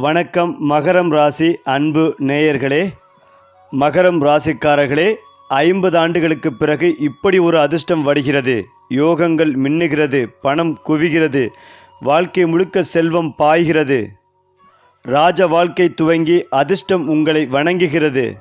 வணக்கம் மகரம் ராசி அன்பு நேயர்களே. மகரம் ராசிக்காரர்களே ஐம்பது ஆண்டுகளுக்கு பிறகு இப்படி ஒரு அதிர்ஷ்டம் வருகிறது. யோகங்கள் மின்னுகிறது பணம் குவிகிறது வாழ்க்கை முழுக்க செல்வம் பாய்கிறது. ராஜ வாழ்க்கை துவங்கி அதிர்ஷ்டம் உங்களை வணங்குகிறது.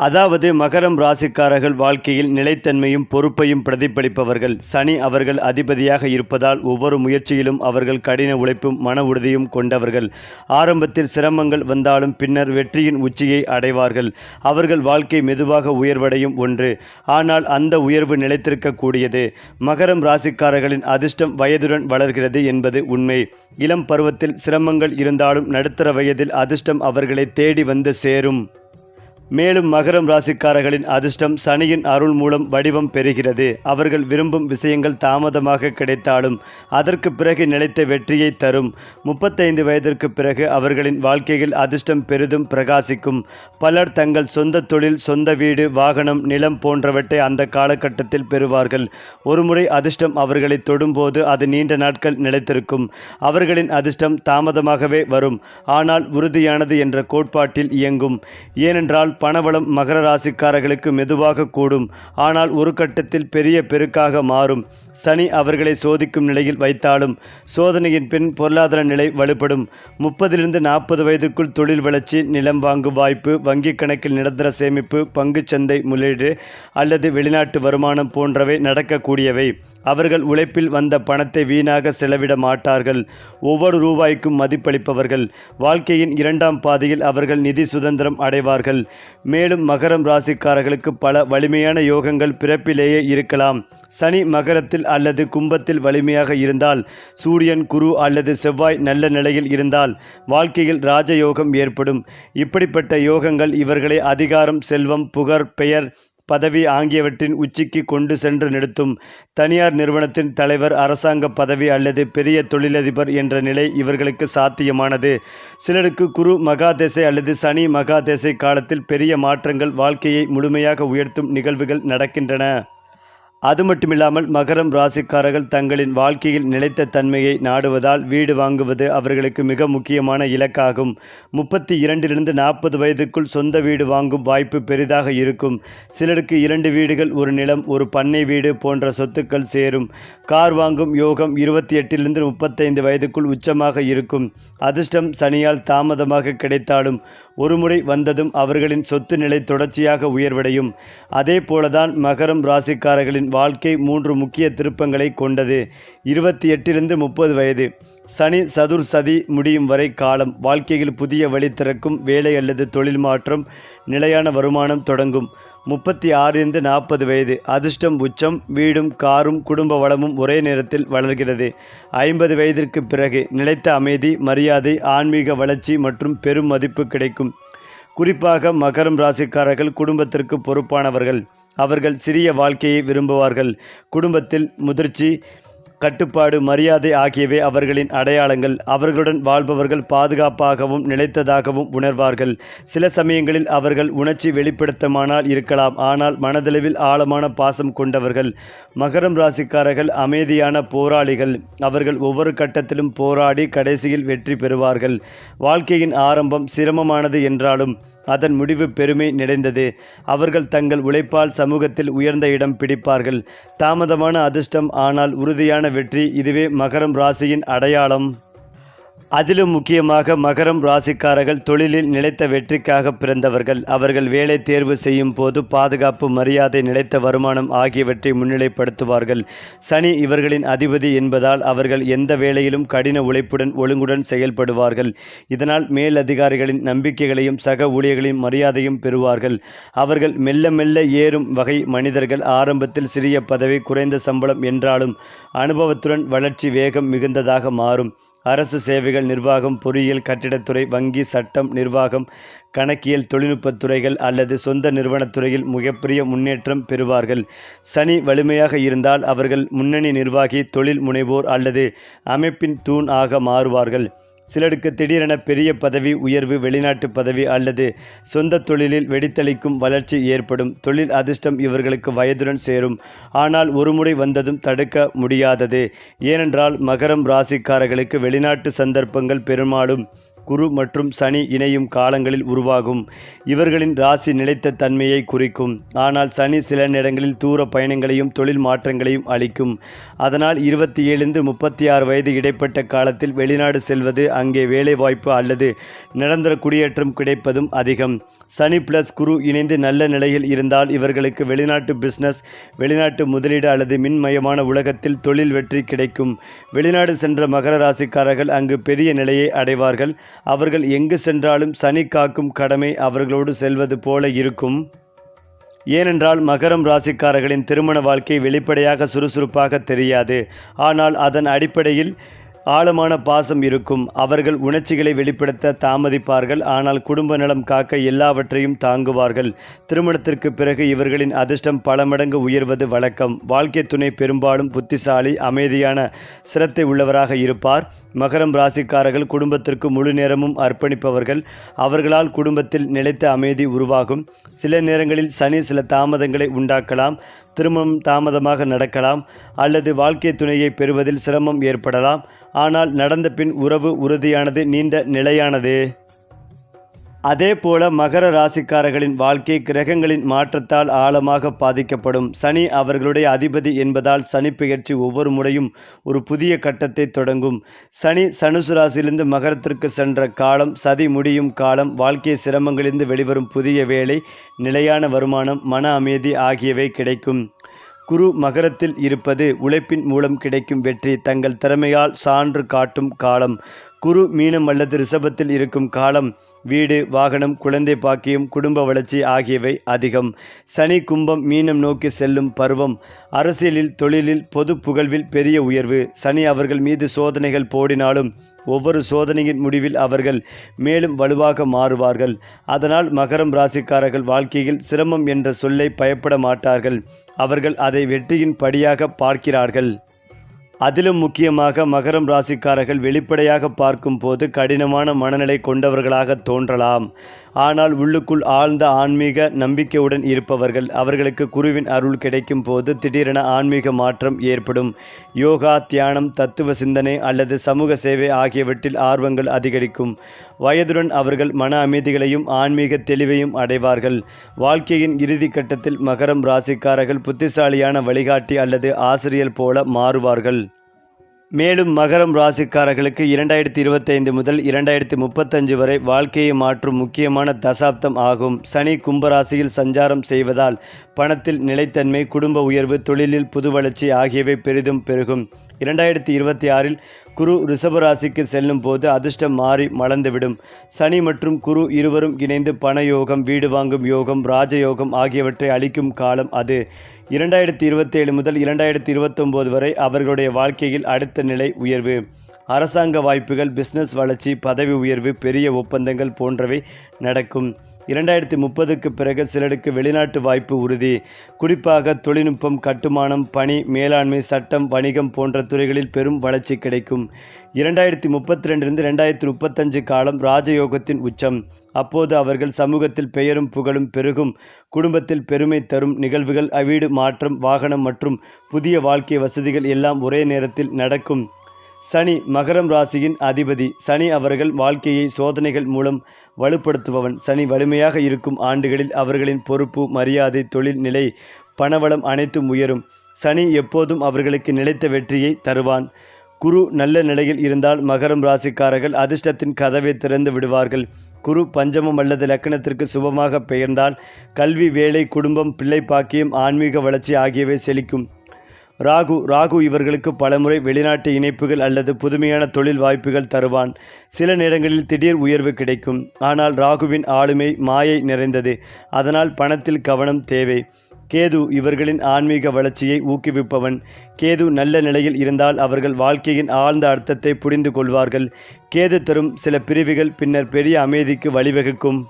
அதாவது மகரம் ராசிக்காரர்கள் வாழ்க்கையில் நிலைத்தன்மையும் பொறுப்பையும் பிரதிபலிப்பவர்கள். சனி அவர்கள் அதிபதியாக இருப்பதால் ஒவ்வொரு முயற்சியிலும் அவர்கள் கடின உழைப்பும் மன உறுதியும் கொண்டவர்கள். ஆரம்பத்தில் சிரமங்கள் வந்தாலும் பின்னர் வெற்றியின் உச்சியை அடைவார்கள். அவர்கள் வாழ்க்கை மெதுவாக உயர்வடையும் ஒன்று. ஆனால் அந்த உயர்வு நிலைத்திருக்கக்கூடியது. மகரம் ராசிக்காரர்களின் அதிர்ஷ்டம் வயதுடன் வளர்கிறது என்பது உண்மை. இளம் பருவத்தில் சிரமங்கள் இருந்தாலும் நடுத்தர வயதில் அதிர்ஷ்டம் அவர்களை தேடி வந்து சேரும். மேலும் மகரம் ராசிக்காரர்களின் அதிர்ஷ்டம் சனியின் அருள் மூலம் வடிவம் பெறுகிறது. அவர்கள் விரும்பும் விஷயங்கள் தாமதமாக கிடைத்தாலும் அதற்கு பிறகு நிலைத்த வெற்றியை தரும். முப்பத்தைந்து வயதிற்கு பிறகு அவர்களின் வாழ்க்கையில் அதிர்ஷ்டம் பெரிதும் பிரகாசிக்கும். பலர் தங்கள் சொந்த தொழில் சொந்த வீடு வாகனம் நிலம் போன்றவற்றை அந்த காலகட்டத்தில் பெறுவார்கள். ஒருமுறை அதிர்ஷ்டம் அவர்களை தொடும்போது அது நீண்ட நாட்கள் நிலைத்திருக்கும். அவர்களின் அதிர்ஷ்டம் தாமதமாகவே வரும். ஆனால் உறுதியானது என்ற கோட்பாட்டில் இயங்கும். ஏனென்றால் பணவளம் மகர ராசிக்காரர்களுக்கு மெதுவாக கூடும். ஆனால் ஒரு கட்டத்தில் பெரிய பெருக்காக மாறும். சனி அவர்களை சோதிக்கும் நிலையில் வைத்தாலும் சோதனையின் பின் பொருளாதார நிலை வலுப்படும். முப்பதிலிருந்து நாற்பது வயதுக்குள் தொழில் வளர்ச்சி நிலம் வாங்கும் வாய்ப்பு வங்கிக் கணக்கில் நிரந்தர சேமிப்பு பங்குச்சந்தை முதலீடு அல்லது வெளிநாட்டு வருமானம் போன்றவை நடக்கக்கூடியவை. அவர்கள் உழைப்பில் வந்த பணத்தை வீணாக செலவிட மாட்டார்கள். ஒவ்வொரு ரூபாய்க்கும் மதிப்பளிப்பவர்கள் வாழ்க்கையின் இரண்டாம் பாதையில் அவர்கள் நிதி சுதந்திரம் அடைவார்கள். மேலும் மகரம் ராசிக்காரர்களுக்கு பல வலிமையான யோகங்கள் பிறப்பிலேயே இருக்கலாம். சனி மகரத்தில் அல்லது கும்பத்தில் வலிமையாக இருந்தால் சூரியன் குரு அல்லது செவ்வாய் நல்ல நிலையில் இருந்தால் வாழ்க்கையில் ராஜயோகம் ஏற்படும். இப்படிப்பட்ட யோகங்கள் இவர்களை அதிகாரம் செல்வம் புகழ் பெயர் பதவி ஆகியவற்றின் உச்சிக்கு கொண்டு சென்று நிறுத்தும் தனியார் நிறுவனத்தின் தலைவர் அரசாங்க பதவி அல்லது பெரிய தொழிலதிபர் என்ற நிலை இவர்களுக்கு சாத்தியமானது. சிலருக்கு குரு மகாதேசை அல்லது சனி மகாதேசை காலத்தில் பெரிய மாற்றங்கள் வாழ்க்கையை முழுமையாக உயர்த்தும் நிகழ்வுகள் நடக்கின்றன. அது மட்டுமில்லாமல் மகரம் ராசிக்காரர்கள் தங்களின் வாழ்க்கையில் நிலைத்த தன்மையை நாடுவதால் வீடு வாங்குவது அவர்களுக்கு மிக முக்கியமான இலக்காகும். முப்பத்தி இரண்டிலிருந்து நாற்பது வயதுக்குள் சொந்த வீடு வாங்கும் வாய்ப்பு பெரிதாக இருக்கும். சிலருக்கு இரண்டு வீடுகள் ஒரு நிலம் ஒரு பண்ணை வீடு போன்ற சொத்துக்கள் சேரும். கார் வாங்கும் யோகம் இருபத்தி எட்டிலிருந்து முப்பத்தைந்து வயதுக்குள் உச்சமாக இருக்கும். அதிர்ஷ்டம் சனியால் தாமதமாக கிடைத்தாலும் ஒருமுறை வந்ததும் அவர்களின் சொத்து நிலை தொடர்ச்சியாக உயர்வடையும். அதே போலதான் மகரம் ராசிக்காரர்களின் வாழ்க்கை மூன்று முக்கிய திருப்பங்களை கொண்டது. இருபத்தி எட்டிலிருந்து முப்பது வயது. சனி சதுர் சதி முடியும் வரை காலம். வாழ்க்கையில் புதிய வழி திறக்கும் வேலை அல்லது தொழில் மாற்றம் நிலையான வருமானம் தொடங்கும். முப்பத்தி ஆறிலிருந்து நாற்பது வயது. அதிர்ஷ்டம் உச்சம் வீடும் காரும் குடும்ப வளமும் ஒரே நேரத்தில் வளர்கிறது. ஐம்பது வயதிற்கு பிறகு நிலைத்த அமைதி மரியாதை ஆன்மீக வளர்ச்சி மற்றும் பெரும் மதிப்பு கிடைக்கும். குறிப்பாக மகரம் ராசிக்காரர்கள் குடும்பத்திற்கு பொறுப்பானவர்கள். அவர்கள் சிறிய வாழ்க்கையை விரும்புவார்கள். குடும்பத்தில் முதிர்ச்சி கட்டுப்பாடு மரியாதை ஆகியவை அவர்களின் அடையாளங்கள். அவர்களுடன் வாழ்பவர்கள் பாதுகாப்பாகவும் நிலைத்ததாகவும் உணர்வார்கள். சில சமயங்களில் அவர்கள் உணர்ச்சி வெளிப்படுத்தமானால் இருக்கலாம். ஆனால் மனதளவில் ஆழமான பாசம் கொண்டவர்கள் மகரம் ராசிக்காரர்கள் அமைதியான போராளிகள் அவர்கள் ஒவ்வொரு கட்டத்திலும் போராடி கடைசியில் வெற்றி பெறுவார்கள். வாழ்க்கையின் ஆரம்பம் சிரமமானது என்றாலும் அதன் முடிவு பெருமை நிறைந்தது. அவர்கள் தங்கள் உழைப்பால் சமூகத்தில் உயர்ந்த இடம் பிடிப்பார்கள். தாமதமான அதிர்ஷ்டம் ஆனால் உறுதியான வெற்றி இதுவே மகரம் ராசியின் அடையாளம். அதிலும் முக்கியமாக மகரம் ராசிக்காரர்கள் தொழிலில் நிலைத்த வெற்றிக்காக பிறந்தவர்கள். அவர்கள் வேலை தேர்வு செய்யும் போது பாதுகாப்பு மரியாதை நிலைத்த வருமானம் ஆகியவற்றை முன்னிலைப்படுத்துவார்கள். சனி இவர்களின் அதிபதி என்பதால் அவர்கள் எந்த வேலையிலும் கடின உழைப்புடன் ஒழுங்குடன் செயல்படுவார்கள். இதனால் மேலதிகாரிகளின் நம்பிக்கைகளையும் சக ஊழியர்களின் மரியாதையும் பெறுவார்கள். அவர்கள் மெல்ல மெல்ல ஏறும் வகை மனிதர்கள் ஆரம்பத்தில் சிறிய பதவி குறைந்த சம்பளம் என்றாலும் அனுபவத்துடன் வளர்ச்சி வேகம் மிகுந்ததாக மாறும். அரசு சேவைகள் நிர்வாகம் பொறியியல் கட்டிடத்துறை வங்கி சட்டம் நிர்வாகம் கணக்கியல் தொழில்நுட்பத் துறைகள் அல்லது சொந்த நிறுவனத் துறையில் மிகப்பெரிய முன்னேற்றம் பெறுவார்கள். சனி வலிமையாக இருந்தால் அவர்கள் முன்னணி நிர்வாகி தொழில் முனைவோர் அல்லது அமைப்பின் தூண் ஆக மாறுவார்கள். சிலருக்கு திடீரென பெரிய பதவி உயர்வு வெளிநாட்டு பதவி அல்லது சொந்த தொழிலில் வெடித்தளிக்கும் வளர்ச்சி ஏற்படும். தொழில் அதிர்ஷ்டம் இவர்களுக்கு வயதுடன் சேரும். ஆனால் ஒருமுறை வந்ததும் தடுக்க முடியாதது. ஏனென்றால் மகரம் ராசிக்காரர்களுக்கு வெளிநாட்டு சந்தர்ப்பங்கள் பெரும்பாலும் குரு மற்றும் சனி இணையும் காலங்களில் உருவாகும். இவர்களின் ராசி நிலைத்த தன்மையை குறிக்கும். ஆனால் சனி சில நேரங்களில் தூர பயணங்களையும் தொழில் மாற்றங்களையும் அளிக்கும். அதனால் இருபத்தி ஏழுந்து முப்பத்தி ஆறு வயது இடைப்பட்ட காலத்தில் வெளிநாடு செல்வது அங்கே வேலைவாய்ப்பு அல்லது நிரந்தர குடியேற்றம் கிடைப்பதும் அதிகம். சனி பிளஸ் குரு இணைந்து நல்ல நிலையில் இருந்தால் இவர்களுக்கு வெளிநாட்டு பிஸ்னஸ் வெளிநாட்டு முதலீடு அல்லது மின்மயமான உலகத்தில் தொழில் வெற்றி கிடைக்கும். வெளிநாடு சென்ற மகர ராசிக்காரர்கள் அங்கு பெரிய நிலையை அடைவார்கள். அவர்கள் எங்கு சென்றாலும் சனி காக்கும் கடமை அவர்களோடு செல்வது போல இருக்கும். ஏனென்றால் மகரம் ராசிக்காரர்களின் திருமண வாழ்க்கை வெளிப்படையாக சுறுசுறுப்பாக தெரியாது. ஆனால் அதன் அடிப்படையில் ஆழமான பாசம் இருக்கும். அவர்கள் உணர்ச்சிகளை வெளிப்படுத்த தாமதிப்பார்கள். ஆனால் குடும்ப நலம் காக்க எல்லாவற்றையும் தாங்குவார்கள். திருமணத்திற்கு பிறகு இவர்களின் அதிர்ஷ்டம் பல மடங்கு உயர்வது வழக்கம். வாழ்க்கை துணை பெரும்பாலும் புத்திசாலி அமைதியான சிரத்தை உள்ளவராக இருப்பார். மகரம் ராசிக்காரர்கள் குடும்பத்திற்கு முழு நேரமும் அர்ப்பணிப்பவர்கள். அவர்களால் குடும்பத்தில் நிலைத்த அமைதி உருவாகும். சில நேரங்களில் சனி சில தாமதங்களை உண்டாக்கலாம். திருமணம் தாமதமாக நடக்கலாம் அல்லது வாழ்க்கை துணையை பெறுவதில் சிரமம் ஏற்படலாம். ஆனால் நடந்த பின் உறவு உறுதியானது நீண்ட நிலையானது. அதே போல மகர ராசிக்காரர்களின் வாழ்க்கை கிரகங்களின் மாற்றத்தால் ஆழமாக பாதிக்கப்படும். சனி அவர்களுடைய அதிபதி என்பதால் சனி பெயர்ச்சி ஒவ்வொரு முறையும் ஒரு புதிய கட்டத்தை தொடங்கும். சனி சனுசு ராசியிலிருந்து மகரத்திற்கு சென்ற காலம் சதி முடியும் காலம் வாழ்க்கை சிரமங்களிலிருந்து வெளிவரும் புதிய வேலை நிலையான வருமானம் மன அமைதி ஆகியவை கிடைக்கும். குரு மகரத்தில் இருப்பது உழைப்பின் மூலம் கிடைக்கும் வெற்றி தங்கள் திறமையால் சான்று காட்டும் காலம். குரு மீனம் அல்லது ரிஷபத்தில் இருக்கும் காலம் வீடு வாகனம் குழந்தை பாக்கியம் குடும்ப வளர்ச்சி ஆகியவை அதிகம். சனி கும்பம் மீனம் நோக்கி செல்லும் பருவம். அரசியலில் தொழிலில் பொது புகழ்வில் பெரிய உயர்வு. சனி அவர்கள் மீது சோதனைகள் போடினாலும் ஒவ்வொரு சோதனையின் முடிவில் அவர்கள் மேலும் வலுவாக மாறுவார்கள். அதனால் மகரம் ராசிக்காரர்கள் வாழ்க்கையில் சிரமம் என்ற சொல்லை பயப்பட மாட்டார்கள். அவர்கள் அதை வெற்றியின் படியாக பார்க்கிறார்கள். அதிலும் முக்கியமாக மகரம் ராசிக்காரர்கள் வெளிப்படையாக பார்க்கும்போது கடினமான மனநிலை கொண்டவர்களாக தோன்றலாம். ஆனால் உள்ளுக்குள் ஆழ்ந்த ஆன்மீக நம்பிக்கையுடன் இருப்பவர்கள் அவர்களுக்கு குருவின் அருள் கிடைக்கும் போது திடீரென ஆன்மீக மாற்றம் ஏற்படும். யோகா தியானம் தத்துவ சிந்தனை அல்லது சமூக சேவை ஆகியவற்றில் ஆர்வங்கள் அதிகரிக்கும். வயதுடன் அவர்கள் மன அமைதிகளையும் ஆன்மீக தெளிவையும் அடைவார்கள். வாழ்க்கையின் இறுதி கட்டத்தில் மகரம் ராசிக்காரர்கள் புத்திசாலியான வழிகாட்டி அல்லது ஆசிரியர் போல மாறுவார்கள். மேலும் மகரம் ராசிக்காரர்களுக்கு இரண்டாயிரத்தி இருபத்தைந்து முதல் இரண்டாயிரத்தி முப்பத்தஞ்சு வரை வாழ்க்கையை மாற்றும் முக்கியமான தசாப்தம் ஆகும். சனி கும்பராசியில் சஞ்சாரம் செய்வதால் பணத்தில் நிலைத்தன்மை குடும்ப உயர்வு தொழிலில் புது வளர்ச்சி ஆகியவை பெரிதும் பெருகும். இரண்டாயிரத்தி இருபத்தி ஆறில் குரு ரிஷபராசிக்கு செல்லும் போது அதிர்ஷ்டம் மாறி மலர்ந்துவிடும். சனி மற்றும் குரு இருவரும் இணைந்து பண யோகம் வீடு வாங்கும் யோகம் ராஜயோகம் ஆகியவற்றை அளிக்கும் காலம் அது. இரண்டாயிரத்தி இருபத்தேழு முதல் இரண்டாயிரத்தி இருபத்தொம்போது வரை அவர்களுடைய வாழ்க்கையில் அடுத்த நிலை உயர்வு. அரசாங்க வாய்ப்புகள் பிஸ்னஸ் வளர்ச்சி பதவி உயர்வு பெரிய ஒப்பந்தங்கள் போன்றவை நடக்கும். இரண்டாயிரத்தி முப்பதுக்கு பிறகு சிலருக்கு வெளிநாட்டு வாய்ப்பு உறுதி. குறிப்பாக தொழில்நுட்பம் கட்டுமானம் பணி மேலாண்மை சட்டம் வணிகம் போன்ற துறைகளில் பெரும் வளர்ச்சி கிடைக்கும். இரண்டாயிரத்தி முப்பத்தி ரெண்டிலிருந்து ரெண்டாயிரத்தி முப்பத்தஞ்சு காலம் ராஜயோகத்தின் உச்சம். அப்போது அவர்கள் சமூகத்தில் பெயரும் புகழும் பெருகும். குடும்பத்தில் பெருமை தரும் நிகழ்வுகள் வீடு மாற்றம் வாகனம் மற்றும் புதிய வாழ்க்கை வசதிகள் எல்லாம் ஒரே நேரத்தில் நடக்கும். சனி மகரம் ராசியின் அதிபதி. சனி அவர்கள் வாழ்க்கையை சோதனைகள் மூலம் வலுப்படுத்துபவன். சனி வலிமையாக இருக்கும் ஆண்டுகளில் அவர்களின் பொறுப்பு மரியாதை தொழில் நிலை பணவளம் அனைத்தும் உயரும். சனி எப்போதும் அவர்களுக்கு நிலைத்த வெற்றியை தருவான். குரு நல்ல நிலையில் இருந்தால் மகரம் ராசிக்காரர்கள் அதிர்ஷ்டத்தின் கதவை திறந்து விடுவார்கள். குரு பஞ்சமம் அல்லது லக்கணத்திற்கு சுபமாக பெயர்ந்தால் கல்வி வேலை குடும்பம் பிள்ளை பாக்கியம் ஆன்மீக வளர்ச்சி ஆகியவை செழிக்கும். ராகு ராகு இவர்களுக்கு பலமுறை வெளிநாட்டு இணைப்புகள் அல்லது புதுமையான தொழில் வாய்ப்புகள் தருவான். சில நேரங்களில் திடீர் உயர்வு கிடைக்கும். ஆனால் ராகுவின் ஆளுமை மாயை நிறைந்தது. அதனால் பணத்தில் கவனம் தேவை. கேது இவர்களின் ஆன்மீக வளர்ச்சியை ஊக்குவிப்பவன். கேது நல்ல நிலையில் இருந்தால் அவர்கள் வாழ்க்கையின் ஆழ்ந்த அர்த்தத்தை புரிந்து கொள்வார்கள். கேது தரும் சில பிரிவுகள் பின்னர் பெரிய அமைதிக்கு வழிவகுக்கும்.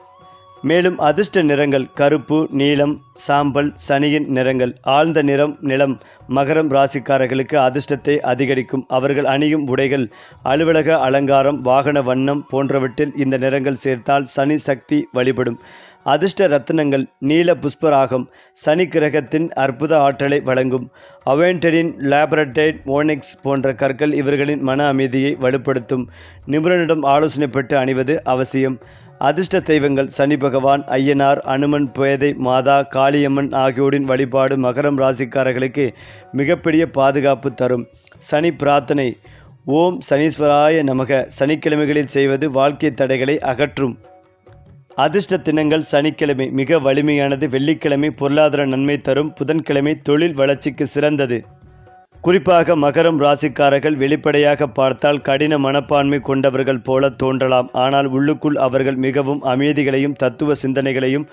மேலும் அதிர்ஷ்ட நிறங்கள் கருப்பு நீலம் சாம்பல் சனியின் நிறங்கள் ஆழ்ந்த நிறம் நிலம் மகரம் ராசிக்காரர்களுக்கு அதிர்ஷ்டத்தை அதிகரிக்கும். அவர்கள் அணியும் உடைகள் அலுவலக அலங்காரம் வாகன வண்ணம் போன்றவற்றில் இந்த நிறங்கள் சேர்த்தால் சனி சக்தி வழிபடும். அதிர்ஷ்ட ரத்தினங்கள் நீல புஷ்பராகம் சனி கிரகத்தின் அற்புத ஆற்றலை வழங்கும். அவென்டரின் லேபரடைட் ஓனிக்ஸ் போன்ற கற்கள் இவர்களின் மன அமைதியை வலுப்படுத்தும். நிபுணரிடம் ஆலோசனை பெற்று அணிவது அவசியம். அதிர்ஷ்ட தெய்வங்கள் சனி பகவான் ஐயனார் அனுமன் பேதை மாதா காளியம்மன் ஆகியோரின் வழிபாடு மகரம் ராசிக்காரர்களுக்கு மிகப்பெரிய பாதுகாப்பு தரும். சனி பிரார்த்தனை. ஓம் சனீஸ்வராய நமக. சனிக்கிழமைகளில் செய்வது வாழ்க்கை தடைகளை அகற்றும். அதிர்ஷ்ட தினங்கள் சனிக்கிழமை. மிக வலிமையானது. வெள்ளிக்கிழமை பொருளாதார நன்மை தரும். புதன்கிழமை தொழில் வளர்ச்சிக்கு சிறந்தது. குறிப்பாக மகரம் ராசிக்காரர்கள் வெளிப்படையாக பார்த்தால் கடின மனப்பான்மை கொண்டவர்கள் போல தோன்றலாம். ஆனால் உள்ளுக்குள் அவர்கள் மிகவும் அமைதிகளையும் தத்துவ சிந்தனைகளையும்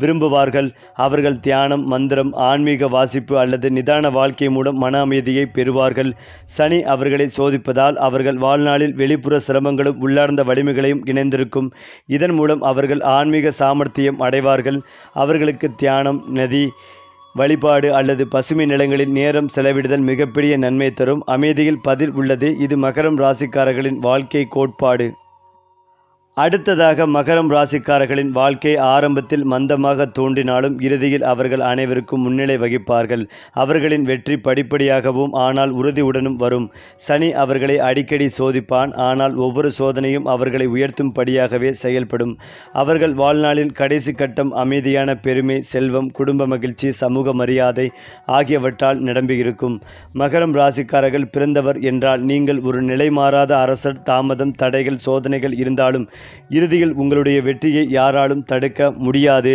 விரும்புவார்கள். அவர்கள் தியானம் மந்திரம் ஆன்மீக வாசிப்பு அல்லது நிதான வாழ்க்கை மூலம் மன அமைதியை பெறுவார்கள். சனி அவர்களை சோதிப்பதால் அவர்கள் வாழ்நாளில் வெளிப்புற சிரமங்களும் உள்ளார்ந்த வலிமைகளையும் இணைந்திருக்கும். இதன் மூலம் அவர்கள் ஆன்மீக சாமர்த்தியம் அடைவார்கள். அவர்களுக்கு தியானம் நதி வழிபாடு அல்லது பசுமை நிலங்களில் நேரம் செலவிடுதல் மிகப்பெரிய நன்மை தரும். அமைதியில் பதில் உள்ளது. இது மகரம் ராசிக்காரர்களின் வாழ்க்கை கோட்பாடு. அடுத்ததாக மகரம் ராசிக்காரர்களின் வாழ்க்கை ஆரம்பத்தில் மந்தமாக தோன்றினாலும் இறுதியில் அவர்கள் அனைவருக்கும் முன்னிலை வகிப்பார்கள். அவர்களின் வெற்றி படிப்படியாகவும் ஆனால் உறுதியுடனும் வரும். சனி அவர்களை அடிக்கடி சோதிப்பான். ஆனால் ஒவ்வொரு சோதனையும் அவர்களை உயர்த்தும்படியாகவே செயல்படும். அவர்கள் வாழ்நாளில் கடைசி கட்டம் அமைதியான பெருமை செல்வம் குடும்ப மகிழ்ச்சி சமூக மரியாதை ஆகியவற்றால் நிரம்பியிருக்கும். மகரம் ராசிக்காரர்கள் பிறந்தவர் என்றால் நீங்கள் ஒரு நிலைமாறாத அரசர் தாமதம் தடைகள் சோதனைகள் இருந்தாலும் இறுதியில் உங்களுடைய வெற்றியை யாராலும் தடுக்க முடியாது.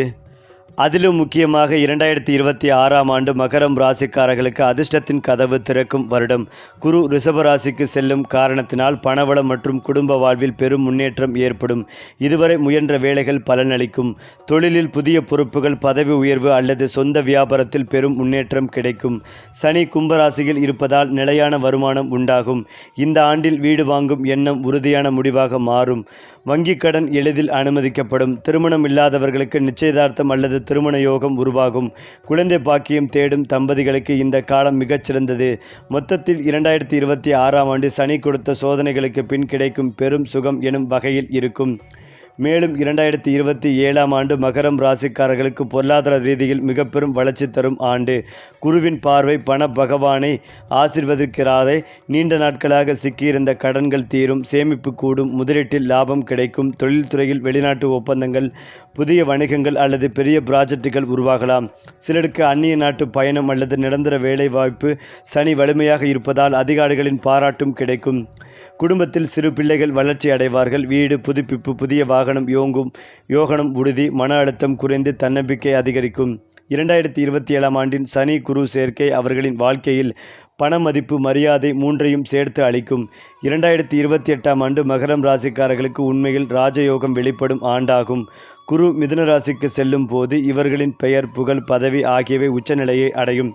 அதிலும் முக்கியமாக இரண்டாயிரத்தி இருபத்தி ஆறாம் ஆண்டு மகரம் ராசிக்காரர்களுக்கு அதிர்ஷ்டத்தின் கதவு திறக்கும் வருடம். குரு ரிஷப ராசிக்கு செல்லும் காரணத்தினால் பணவளம் மற்றும் குடும்ப வாழ்வில் பெரும் முன்னேற்றம் ஏற்படும். இதுவரை முயன்ற வேலைகள் பலனளிக்கும். தொழிலில் புதிய பொறுப்புகள் பதவி உயர்வு அல்லது சொந்த வியாபாரத்தில் பெரும் முன்னேற்றம் கிடைக்கும். சனி கும்பராசியில் இருப்பதால் நிலையான வருமானம் உண்டாகும். இந்த ஆண்டில் வீடு வாங்கும் எண்ணம் உறுதியான முடிவாக மாறும். வங்கிக் கடன் எளிதில் அனுமதிக்கப்படும். திருமணம் இல்லாதவர்களுக்கு நிச்சயதார்த்தம் அல்லது திருமண யோகம் உருவாகும். குழந்தை பாக்கியம் தேடும் தம்பதிகளுக்கு இந்த காலம் மிகச்சிறந்தது மொத்தத்தில் இரண்டாயிரத்தி இருபத்தி ஆறாம் ஆண்டு சனி கொடுத்த சோதனைகளுக்கு பின் கிடைக்கும் பெரும் சுகம் எனும் வகையில் இருக்கும். மேலும் இரண்டாயிரத்தி இருபத்தி ஏழாம் ஆண்டு மகரம் ராசிக்காரர்களுக்கு பொருளாதார ரீதியில் மிக பெரும் வளர்ச்சி தரும் ஆண்டு. குருவின் பார்வை பண பகவானை ஆசிர்வதிக்கிறாரே நீண்ட நாட்களாக சிக்கியிருந்த கடன்கள் தீரும் சேமிப்பு கூடும் முதலீட்டில் லாபம் கிடைக்கும் தொழில்துறையில் வெளிநாட்டு ஒப்பந்தங்கள் புதிய வணிகங்கள் அல்லது பெரிய ப்ராஜெக்டுகள் உருவாகலாம். சிலருக்கு அந்நிய நாட்டு பயணம் அல்லது நிரந்தர வேலை வாய்ப்பு சனி வலிமையாக இருப்பதால் அதிகாரிகளின் பாராட்டும் கிடைக்கும். குடும்பத்தில் சிறு பிள்ளைகள் வளர்ச்சி அடைவார்கள். வீடு புதுப்பிப்பு புதிய வாகனம் யோங்கும் யோகனம் உறுதி மன அழுத்தம் குறைந்து தன்னம்பிக்கை அதிகரிக்கும். இரண்டாயிரத்தி இருபத்தி ஏழாம் ஆண்டின் சனி குரு சேர்க்கை அவர்களின் வாழ்க்கையில் பண மதிப்பு மரியாதை மூன்றையும் சேர்த்து அளிக்கும். இரண்டாயிரத்தி இருபத்தி எட்டாம் ஆண்டு மகரம் ராசிக்காரர்களுக்கு உண்மையில் ராஜயோகம் வெளிப்படும் ஆண்டாகும். குரு மிதுன ராசிக்கு செல்லும் போது இவர்களின் பெயர் புகழ் பதவி ஆகியவை உச்சநிலையை அடையும்.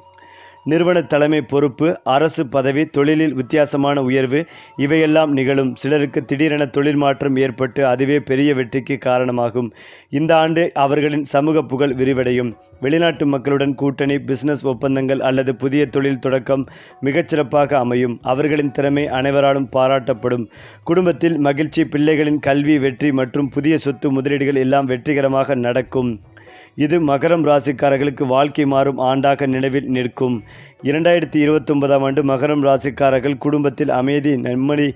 நிறுவன தலைமை பொறுப்பு அரசு பதவி தொழிலில் வித்தியாசமான உயர்வு இவையெல்லாம் நிகழும். சிலருக்கு திடீரென தொழில் மாற்றம் ஏற்பட்டு அதுவே பெரிய வெற்றிக்கு காரணமாகும். இந்த ஆண்டு அவர்களின் சமூக புகழ் விரிவடையும். வெளிநாட்டு மக்களுடன் கூட்டணி பிசினஸ் ஒப்பந்தங்கள் அல்லது புதிய தொழில் தொடக்கம் மிகச்சிறப்பாக அமையும். அவர்களின் திறமை அனைவராலும் பாராட்டப்படும். குடும்பத்தில் மகிழ்ச்சி பிள்ளைகளின் கல்வி வெற்றி மற்றும் புதிய சொத்து முதலீடுகள் எல்லாம் வெற்றிகரமாக நடக்கும். இது மகரம் ராசிக்காரர்களுக்கு வாழ்க்கை மாறும் ஆண்டாக நினைவில் நிற்கும். இரண்டாயிரத்தி இருபத்தொன்பதாம் ஆண்டு மகரம் ராசிக்காரர்கள் குடும்பத்தில் அமைதி நெம்மதி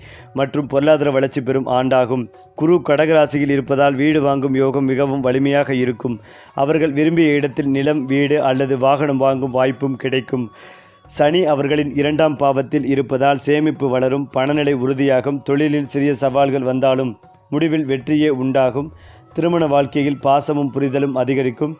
மற்றும் பொருளாதார வளர்ச்சி பெறும் ஆண்டாகும். குரு கடக ராசியில் இருப்பதால் வீடு வாங்கும் யோகம் மிகவும் வலிமையாக இருக்கும். அவர்கள் விரும்பிய இடத்தில் நிலம் வீடு அல்லது வாகனம் வாங்கும் வாய்ப்பும் கிடைக்கும். சனி அவர்களின் இரண்டாம் பாவத்தில் இருப்பதால் சேமிப்பு வளரும் பணநிலை உறுதியாகும் தொழிலில் சிறிய சவால்கள் வந்தாலும் முடிவில் வெற்றியே உண்டாகும். திருமண வாழ்க்கையில் பாசமும் புரிதலும் அதிகரிக்கும்.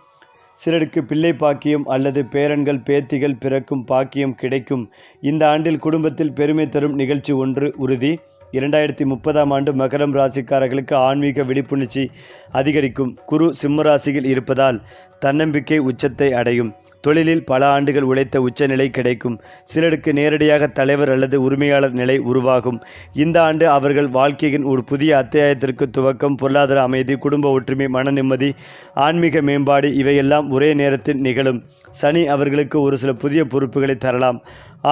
சிலருக்கு பிள்ளை பாக்கியம் அல்லது பேரன்கள் பேத்திகள் பிறக்கும் பாக்கியம் கிடைக்கும். இந்த ஆண்டில் குடும்பத்தில் பெருமை தரும் நிகழ்ச்சி ஒன்று உறுதி. இரண்டாயிரத்தி முப்பதாம் ஆண்டு மகரம் ராசிக்காரர்களுக்கு ஆன்மீக விழிப்புணர்ச்சி அதிகரிக்கும். குரு சிம்ம ராசியில் இருப்பதால் தன்னம்பிக்கை உச்சத்தை அடையும். தொழிலில் பல ஆண்டுகள் உழைத்த உச்சநிலை கிடைக்கும். சிலருக்கு நேரடியாக தலைவர் அல்லது உரிமையாளர் நிலை உருவாகும். இந்த ஆண்டு அவர்கள் வாழ்க்கையின் ஒரு புதிய அத்தியாயத்திற்கு துவக்கம் பொருளாதார அமைதி குடும்ப ஒற்றுமை மன நிம்மதி ஆன்மீக மேம்பாடு இவையெல்லாம் ஒரே நேரத்தில் நிகழும். சனி அவர்களுக்கு ஒரு சில புதிய பொறுப்புகளை தரலாம்.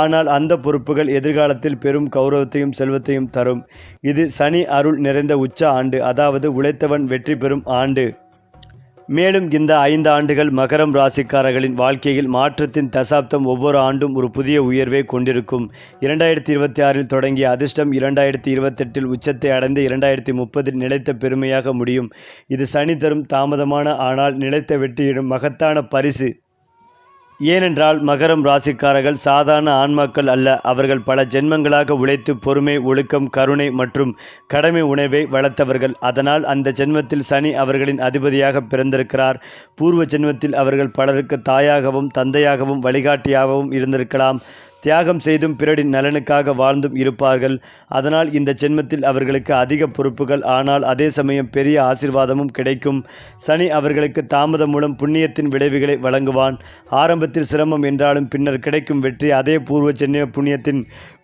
ஆனால் அந்த பொறுப்புகள் எதிர்காலத்தில் பெரும் கௌரவத்தையும் செல்வத்தையும் தரும். இது சனி அருள் நிறைந்த உச்ச ஆண்டு அதாவது உழைத்தவன் வெற்றி பெறும் ஆண்டு. மேலும் இந்த ஐந்து ஆண்டுகள் மகரம் ராசிக்காரர்களின் வாழ்க்கையில் மாற்றத்தின் தசாப்தம் ஒவ்வொரு ஆண்டும் ஒரு புதிய உயர்வை கொண்டிருக்கும். இரண்டாயிரத்தி இருபத்தி ஆறில் தொடங்கிய அதிர்ஷ்டம் இரண்டாயிரத்தி இருபத்தெட்டில் உச்சத்தை அடைந்து இரண்டாயிரத்தி முப்பதில் நிலைத்த பெருமையாக முடியும். இது சனி தரும் தாமதமான ஆனால் நிலைத்த வெற்றியிடும் மகத்தான பரிசு. ஏனென்றால் மகரம் ராசிக்காரர்கள் சாதாரண ஆன்மாக்கள் அல்ல. அவர்கள் பல ஜென்மங்களாக உழைத்து பொறுமை ஒழுக்கம் கருணை மற்றும் கடமை உணவை வளர்த்தவர்கள். அதனால் அந்த ஜென்மத்தில் சனி அவர்களின் அதிபதியாக பிறந்திருக்கிறார். பூர்வ ஜென்மத்தில் அவர்கள் பலருக்கு தாயாகவும் தந்தையாகவும் வழிகாட்டியாகவும் இருந்திருக்கலாம். தியாகம் செய்தும் பிறரின் நலனுக்காக வாழ்ந்தும் இருப்பார்கள். அதனால் இந்த ஜென்மத்தில் அவர்களுக்கு அதிக பொறுப்புகள். ஆனால் அதே சமயம் பெரிய ஆசிர்வாதமும் கிடைக்கும். சனி அவர்களுக்கு தாமதம் மூலம் புண்ணியத்தின் விளைவுகளை வழங்குவான். ஆரம்பத்தில் சிரமம் என்றாலும் பின்னர் கிடைக்கும் வெற்றி அதே பூர்வ சென்னை புண்ணியத்தின்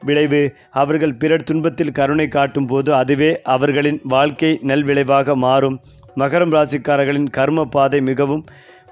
விளைவு. அவர்கள் பிறர் துன்பத்தில் கருணை காட்டும் போது அதுவே அவர்களின் வாழ்க்கை நல்விளைவாக மாறும். மகரம் ராசிக்காரர்களின் கர்ம பாதை மிகவும்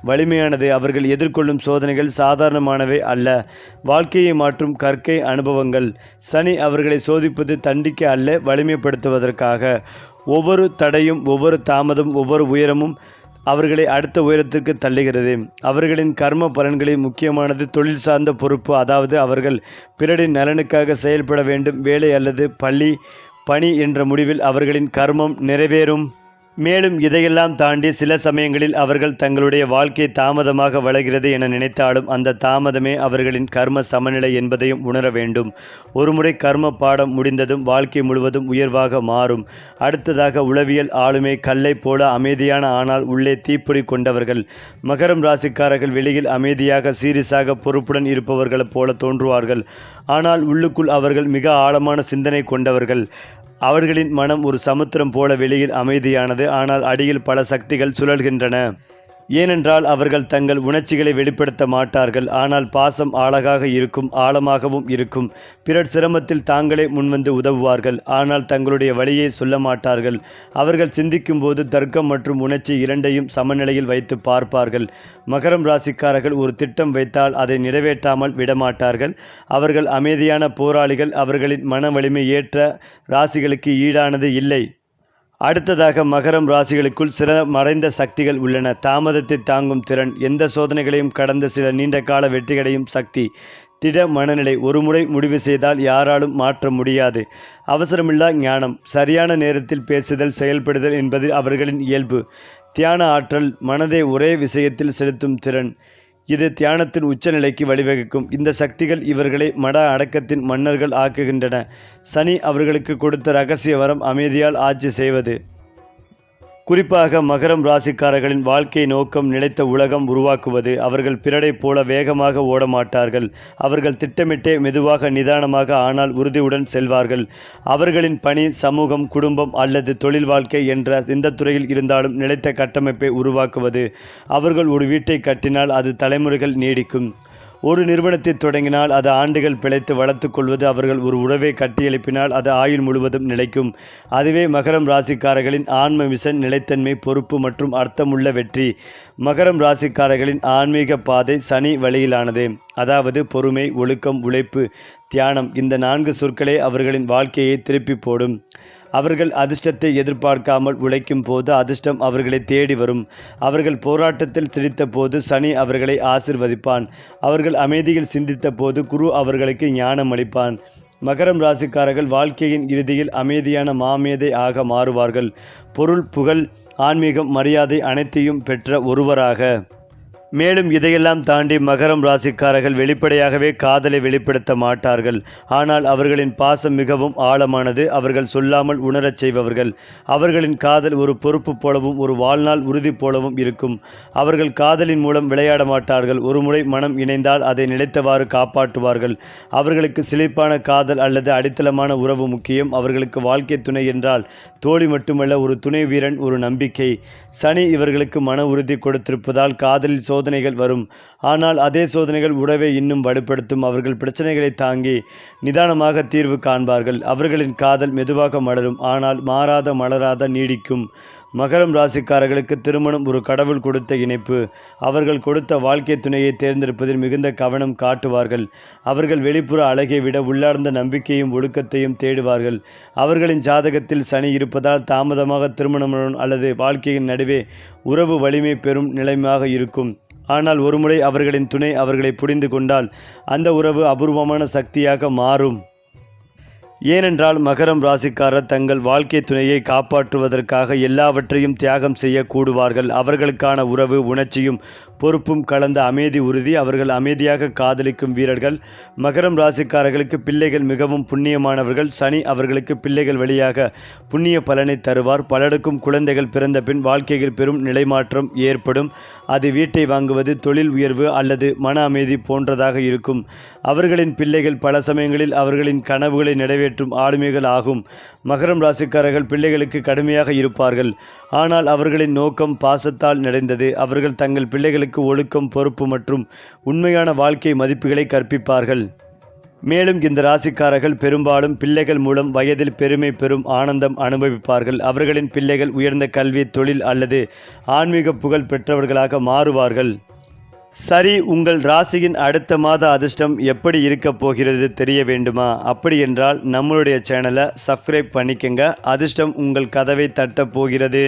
வலிமையானது அவர்கள் எதிர்கொள்ளும் சோதனைகள் சாதாரணமானவை அல்ல. வாழ்க்கையை மாற்றும் கற்கை அனுபவங்கள். சனி அவர்களை சோதிப்பது தண்டிக்க அல்ல வலிமைப்படுத்துவதற்காக. ஒவ்வொரு தடையும் ஒவ்வொரு தாமதம் ஒவ்வொரு உயரமும் அவர்களை அடுத்த உயரத்திற்கு தள்ளுகிறது. அவர்களின் கர்ம பலன்களில் முக்கியமானது தொழில் சார்ந்த பொறுப்பு. அதாவது அவர்கள் பிறரின் நலனுக்காக செயல்பட வேண்டும். வேலை அல்லது பள்ளி பணி என்ற முடிவில் அவர்களின் கர்மம் நிறைவேறும். மேலும் இதையெல்லாம் தாண்டி சில சமயங்களில் அவர்கள் தங்களுடைய வாழ்க்கை தாமதமாக வளர்கிறது என நினைத்தாலும் அந்த தாமதமே அவர்களின் கர்ம சமநிலை என்பதையும் உணர வேண்டும். ஒருமுறை கர்ம பாடம் முடிந்ததும் வாழ்க்கை முழுவதும் உயர்வாக மாறும். அடுத்ததாக உளவியல் ஆளுமை கல்லை போல அமைதியான ஆனால் உள்ளே தீப்பொறி கொண்டவர்கள். மகரம் ராசிக்காரர்கள் வெளியில் அமைதியாக சீரியஸாக பொறுப்புடன் இருப்பவர்களைப் போல தோன்றுவார்கள். ஆனால் உள்ளுக்குள் அவர்கள் மிக ஆழமான சிந்தனை கொண்டவர்கள். அவர்களின் மனம் ஒரு சமுத்திரம் போல வெளியில் அமைதியானது. ஆனால் அடியில் பல சக்திகள் சுழல்கின்றன. ஏனென்றால் அவர்கள் தங்கள் உணர்ச்சிகளை வெளிப்படுத்த மாட்டார்கள். ஆனால் பாசம் ஆழகாக இருக்கும் ஆழமாகவும் இருக்கும். பிறர் சிரமத்தில் தாங்களே முன்வந்து உதவுவார்கள். ஆனால் தங்களுடைய வழியை சொல்ல மாட்டார்கள். அவர்கள் சிந்திக்கும் போது தர்க்கம் மற்றும் உணர்ச்சி இரண்டையும் சமநிலையில் வைத்து பார்ப்பார்கள். மகரம் ராசிக்காரர்கள் ஒரு திட்டம் வைத்தால் அதை நிறைவேற்றாமல் விடமாட்டார்கள். அவர்கள் அமைதியான போராளிகள். அவர்களின் மன வலிமை ஏற்ற ராசிகளுக்கு ஈடானது இல்லை. அடுத்ததாக மகரம் ராசிகளுக்குள் சில மறைந்த சக்திகள் உள்ளன. தாமதத்தை தாங்கும் திறன் எந்த சோதனைகளையும் கடந்த சில நீண்ட கால வெற்றிகளையும் சக்தி திட மனநிலை ஒருமுறை முடிவு செய்தால் யாராலும் மாற்ற முடியாது. அவசரமில்லா ஞானம் சரியான நேரத்தில் பேசுதல் செயல்படுதல் என்பது அவர்களின் இயல்பு. தியான ஆற்றல் மனதை ஒரே விஷயத்தில் செலுத்தும் திறன். இது தியானத்தின் உச்சநிலைக்கு வழிவகுக்கும். இந்த சக்திகள் இவர்களை மட அடக்கத்தின் மன்னர்கள் ஆக்குகின்றன. சனி அவர்களுக்கு கொடுத்த ரகசிய வரம் அமைதியால் ஆட்சி செய்வது. குறிப்பாக மகரம் ராசிக்காரர்களின் வாழ்க்கை நோக்கம் நிலைத்த உலகம் உருவாக்குவது. அவர்கள் பிறடை போல வேகமாக ஓட மாட்டார்கள் அவர்கள் திட்டமிட்டே மெதுவாக நிதானமாக ஆனால் உறுதியுடன் செல்வார்கள். அவர்களின் பணி சமூகம் குடும்பம் அல்லது தொழில் வாழ்க்கை என்ற எந்த துறையில் இருந்தாலும் நிலைத்த கட்டமைப்பை உருவாக்குவது. அவர்கள் ஒரு வீட்டை கட்டினால் அது தலைமுறைகள் நீடிக்கும். ஒரு நிறுவனத்தை தொடங்கினால் அது ஆண்டுகள் பிழைத்து வளர்த்துக்கொள்வது அவர்கள் ஒரு உறவை கட்டியெழுப்பினால் அது ஆயுள் முழுவதும் நிலைக்கும். அதுவே மகரம் ராசிக்காரர்களின் ஆன்ம மிஷன் நிலைத்தன்மை பொறுப்பு மற்றும் அர்த்தமுள்ள வெற்றி. மகரம் ராசிக்காரர்களின் ஆன்மீக பாதை சனி வழியிலானது. அதாவது பொறுமை ஒழுக்கம் உழைப்பு தியானம் இந்த நான்கு சொற்களே அவர்களின் வாழ்க்கையை திருப்பி போடும். அவர்கள் அதிர்ஷ்டத்தை எதிர்பார்க்காமல் உழைக்கும் போது அதிர்ஷ்டம் அவர்களை தேடி வரும். அவர்கள் போராட்டத்தில் திரித்த போது சனி அவர்களை ஆசிர்வதிப்பான். அவர்கள் அமைதியில் சிந்தித்த போது குரு அவர்களுக்கு ஞானம் அளிப்பான். மகரம் ராசிக்காரர்கள் வாழ்க்கையின் இறுதியில் அமைதியான மாமேதை ஆக மாறுவார்கள். பொருள் புகழ் ஆன்மீகம் மரியாதை அனைத்தையும் பெற்ற ஒருவராக. மேலும் இதையெல்லாம் தாண்டி மகரம் ராசிக்காரர்கள் வெளிப்படையாகவே காதலை வெளிப்படுத்த மாட்டார்கள். ஆனால் அவர்களின் பாசம் மிகவும் ஆழமானது. அவர்கள் சொல்லாமல் உணரச் செய்பவர்கள். அவர்களின் காதல் ஒரு பொறுப்பு போலவும் ஒரு வாழ்நாள் உறுதி போலவும் இருக்கும். அவர்கள் காதலின் மூலம் விளையாட மாட்டார்கள். ஒருமுறை மனம் இணைந்தால் அதை நிலைத்தவாறு காப்பாற்றுவார்கள். அவர்களுக்கு சிலிப்பான காதல் அல்லது அடித்தளமான உறவு முக்கியம். அவர்களுக்கு வாழ்க்கை துணை என்றால் தோழி மட்டுமல்ல ஒரு துணை வீரன் ஒரு நம்பிக்கை. சனி இவர்களுக்கு மன உறுதி கொடுத்திருப்பதால் காதலில் சோதனைகள் வரும். ஆனால் அதே சோதனைகள் உறவை இன்னும் வலுப்படுத்தும். அவர்கள் பிரச்சனைகளை தாங்கி நிதானமாக தீர்வு காண்பார்கள். அவர்களின் காதல் மெதுவாக மலரும். ஆனால் மாறாத மலராத நீடிக்கும். மகரம் ராசிக்காரர்களுக்கு திருமணம் ஒரு கடவுள் கொடுத்த இணைப்பு. அவர்கள் கொடுத்த வாழ்க்கை துணையை தேர்ந்தெடுப்பதில் மிகுந்த கவனம் காட்டுவார்கள். அவர்கள் வெளிப்புற அழகை விட உள்ளார்ந்த நம்பிக்கையும் ஒழுக்கத்தையும் தேடுவார்கள். அவர்களின் ஜாதகத்தில் சனி இருப்பதால் தாமதமாக திருமணம் அல்லது வாழ்க்கையின் நடுவே உறவு வலிமை பெறும் நிலைமையாக இருக்கும். ஆனால் ஒருமுறை அவர்களின் துணை அவர்களை புரிந்து கொண்டால் அந்த உறவு அபூர்வமான சக்தியாக மாறும். ஏனென்றால் மகரம் ராசிக்காரர் தங்கள் வாழ்க்கை துணையை காப்பாற்றுவதற்காக எல்லாவற்றையும் தியாகம் செய்ய கூடுவார்கள் அவர்களுக்கான உறவு உணர்ச்சியும் பொறுப்பும் கலந்த அமைதி உறுதி. அவர்கள் அமைதியாக காதலிக்கும் வீரர்கள். மகரம் ராசிக்காரர்களுக்கு பிள்ளைகள் மிகவும் புண்ணியமானவர்கள். சனி அவர்களுக்கு பிள்ளைகள் வழியாக புண்ணிய பலனை தருவார். பலருக்கும் குழந்தைகள் பிறந்த பின் வாழ்க்கையில் பெரும் நிலைமாற்றம் ஏற்படும். அது வீட்டை வாங்குவது தொழில் உயர்வு அல்லது மன அமைதி போன்றதாக இருக்கும். அவர்களின் பிள்ளைகள் பல சமயங்களில் அவர்களின் கனவுகளை நிறைவேற்றும் ஆளுமைகள் ஆகும். மகரம் ராசிக்காரர்கள் பிள்ளைகளுக்கு கடுமையாக இருப்பார்கள். ஆனால் அவர்களின் நோக்கம் பாசத்தால் நிறைந்தது. அவர்கள் தங்கள் பிள்ளைகளுக்கு ஒழுக்கம் பொறுப்பு மற்றும் உண்மையான வாழ்க்கை மதிப்புகளை கற்பிப்பார்கள். மேலும் இந்த ராசிக்காரர்கள் பெரும்பாலும் பிள்ளைகள் மூலம் வயதில் பெருமை பெறும் ஆனந்தம் அனுபவிப்பார்கள். அவர்களின் பிள்ளைகள் உயர்ந்த கல்வி தொழில் அல்லது ஆன்மீக புகழ் பெற்றவர்களாக மாறுவார்கள். சரி உங்கள் ராசியின் அடுத்த மாத அதிர்ஷ்டம் எப்படி இருக்க போகிறது தெரிய வேண்டுமா? அப்படி என்றால் நம்மளுடைய சேனலை சப்ஸ்கிரைப் பண்ணிக்கங்க. அதிர்ஷ்டம் உங்கள் கதவை தட்டப் போகிறது.